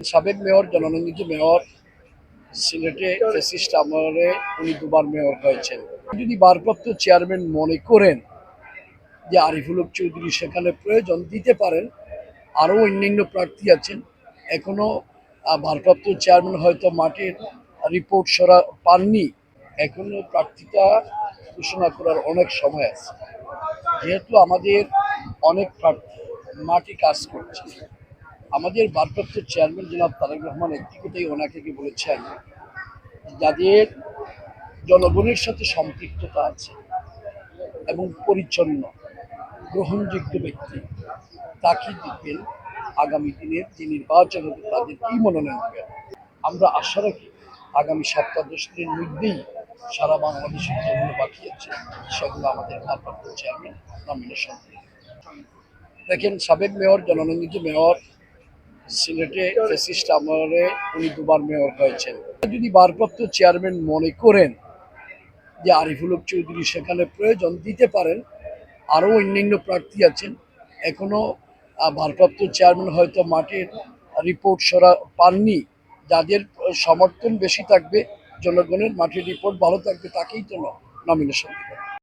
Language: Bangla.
সাবেক মেয়র জননন্দিত মেয়র সিলেটে ফেসিস্ট আমলে উনি দুবার মেয়র হয়েছেন। যদি ভারপ্রাপ্ত চেয়ারম্যান মনে করেন যে আরিফুল হক চৌধুরী সেখানে প্রয়োজন দিতে পারেন আরও অন্যান্য প্রার্থী আছেন এখনও আহ, ভারপ্রাপ্ত চেয়ারম্যান হয়তো মাঠের রিপোর্ট সরা পাননি এখনও প্রার্থীটা ঘোষণা করার অনেক সময় আছে। যেহেতু আমাদের অনেক প্রার্থী মাঠে কাজ করছে। আমাদের ভারপ্রাপ্ত চেয়ারম্যান জনাব তারেক রহমান একটি কথাই ওনাকে কি বলেছেন? যাদের জনগণের সাথে সম্পৃক্ততা আছে এবং পরিচ্ছন্ন, গ্রহণযোগ্য ব্যক্তি, তাকে দিবেন আগামী দিনের যে নির্বাচন হবে তাদের কি মনোনয়ন দেবেন। আমরা আশা রাখি আগামী সপ্তাহ দশ দিনের মধ্যেই সারা বাংলাদেশের যেগুলো বাকি আছে, সেগুলো আমাদের ভারপ্রাপ্ত চেয়ারম্যান নমিনেশন দেখেন সাবেক মেয়র, জননন্দিত মেয়র সিলেটে আমলে উনি দুবার মেয়র হয়েছেন। যদি ভারপ্রাপ্ত চেয়ারম্যান মনে করেন যে আরিফুল হক চৌধুরী সেখানে প্রয়োজন দিতে পারেন আরও অন্যান্য প্রার্থী আছেন এখনও আহ, ভারপ্রাপ্ত চেয়ারম্যান হয়তো মাঠের রিপোর্ট সরা পাননি যাদের সমর্থন বেশি থাকবে জনগণের মাঠের রিপোর্ট ভালো থাকবে তাকেই তো নমিনেশন